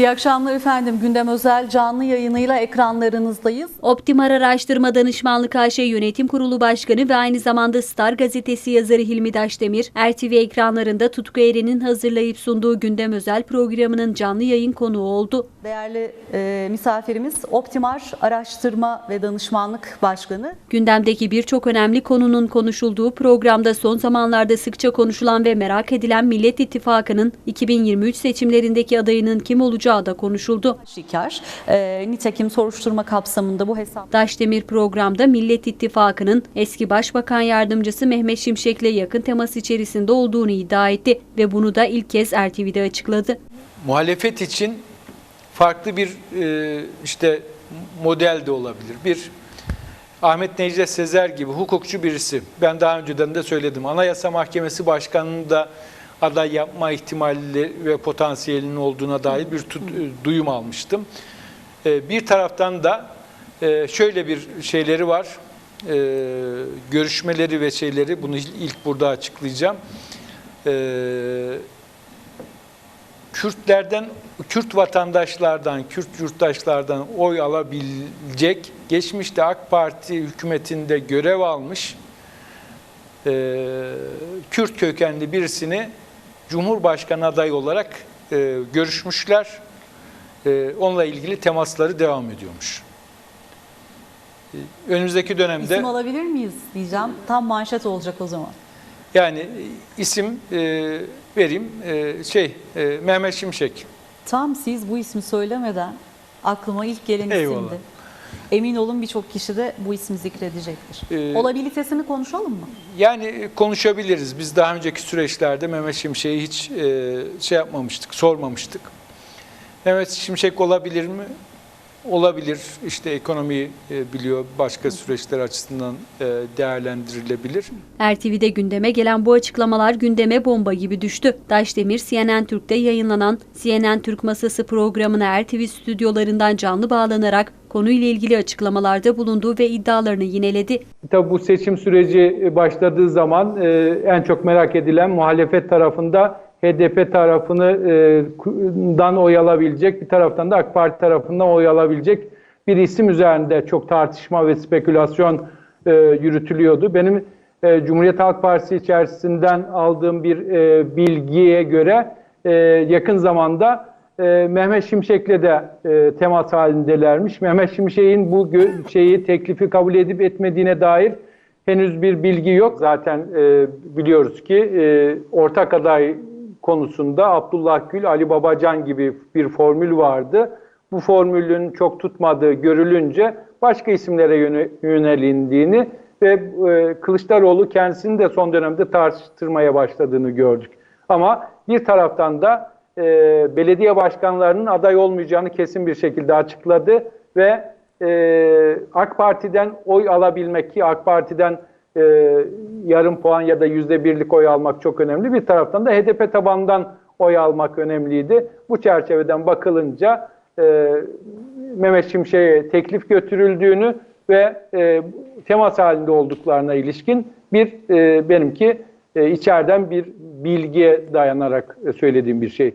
İyi akşamlar efendim. Gündem özel canlı yayınıyla ekranlarınızdayız. Optimar Araştırma Danışmanlık AŞ Yönetim Kurulu Başkanı ve aynı zamanda Star Gazetesi yazarı Hilmi Daşdemir, RTV ekranlarında Tutku Eren'in hazırlayıp sunduğu Gündem Özel programının canlı yayın konuğu oldu. Değerli e, misafirimiz Optimar Araştırma ve Danışmanlık Başkanı. Gündemdeki birçok önemli konunun konuşulduğu programda son zamanlarda sıkça konuşulan ve merak edilen Millet İttifakı'nın 2023 seçimlerindeki adayının kim olacağı da konuşuldu. Şikar. E, nitekim soruşturma kapsamında bu hesap Daşdemir programda Millet İttifakı'nın eski Başbakan Yardımcısı Mehmet Şimşek'le yakın temas içerisinde olduğunu iddia etti ve bunu da ilk kez RTV'de açıkladı. muhalefet için farklı bir e, işte model de olabilir. Bir Ahmet Necdet Sezer gibi hukukçu birisi. Ben daha önceden de söyledim. Anayasa Mahkemesi Başkanı'nın da aday yapma ihtimali ve potansiyelinin olduğuna dair bir e, duyum almıştım. E, Bir taraftan da e, şöyle bir şeyleri var. Görüşmeleri ve şeyleri bunu ilk burada açıklayacağım. Kürtlerden, Kürt vatandaşlardan, Kürt yurttaşlardan oy alabilecek, geçmişte AK Parti hükümetinde görev almış Kürt kökenli birisini Cumhurbaşkanı adayı olarak e, görüşmüşler. E, onunla ilgili temasları devam ediyormuş. E, önümüzdeki dönemde... isim alabilir miyiz diyeceğim. Tam manşet olacak o zaman. Yani e, isim e, vereyim. E, şey e, Mehmet Şimşek. Tam siz bu ismi söylemeden aklıma ilk gelen Eyvallah. isimdi. Emin olun birçok kişi de bu ismi zikredecektir. Ee, Olabilitesini konuşalım mı? Yani e, konuşabiliriz. Biz daha önceki süreçlerde Mehmet Şimşek'i hiç e, şey yapmamıştık, sormamıştık. Mehmet Şimşek olabilir mi? Olabilir. İşte ekonomiyi e, biliyor. Başka süreçler açısından e, değerlendirilebilir. RTV'de gündeme gelen bu açıklamalar gündeme bomba gibi düştü. Daşdemir, CNN Türk'te yayınlanan CNN Türk Masası programına RTV stüdyolarından canlı bağlanarak konuyla ilgili açıklamalarda bulundu ve iddialarını yineledi. Tabii bu seçim süreci başladığı zaman e, en çok merak edilen muhalefet tarafında HDP tarafından oy alabilecek, bir taraftan da AK Parti tarafından oy alabilecek bir isim üzerinde çok tartışma ve spekülasyon e, yürütülüyordu. Benim e, Cumhuriyet Halk Partisi içerisinden aldığım bir e, bilgiye göre e, yakın zamanda e, Mehmet Şimşek'le de e, temas halindelermiş. Mehmet Şimşek'in bu şeyi teklifi kabul edip etmediğine dair henüz bir bilgi yok. Zaten e, biliyoruz ki e, ortak aday konusunda Abdullah Gül, Ali Babacan gibi bir formül vardı. Bu formülün çok tutmadığı görülünce başka isimlere yöne- yönelindiğini ve e, Kılıçdaroğlu kendisini de son dönemde tartıştırmaya başladığını gördük. Ama bir taraftan da e, belediye başkanlarının aday olmayacağını kesin bir şekilde açıkladı ve e, AK Parti'den oy alabilmek ki AK Parti'den e, yarım puan ya da yüzde birlik oy almak çok önemli. Bir taraftan da HDP tabanından oy almak önemliydi. Bu çerçeveden bakılınca e, Mehmet Şimşek'e teklif götürüldüğünü ve e, temas halinde olduklarına ilişkin bir e, benimki e, içeriden bir bilgiye dayanarak e, söylediğim bir şey.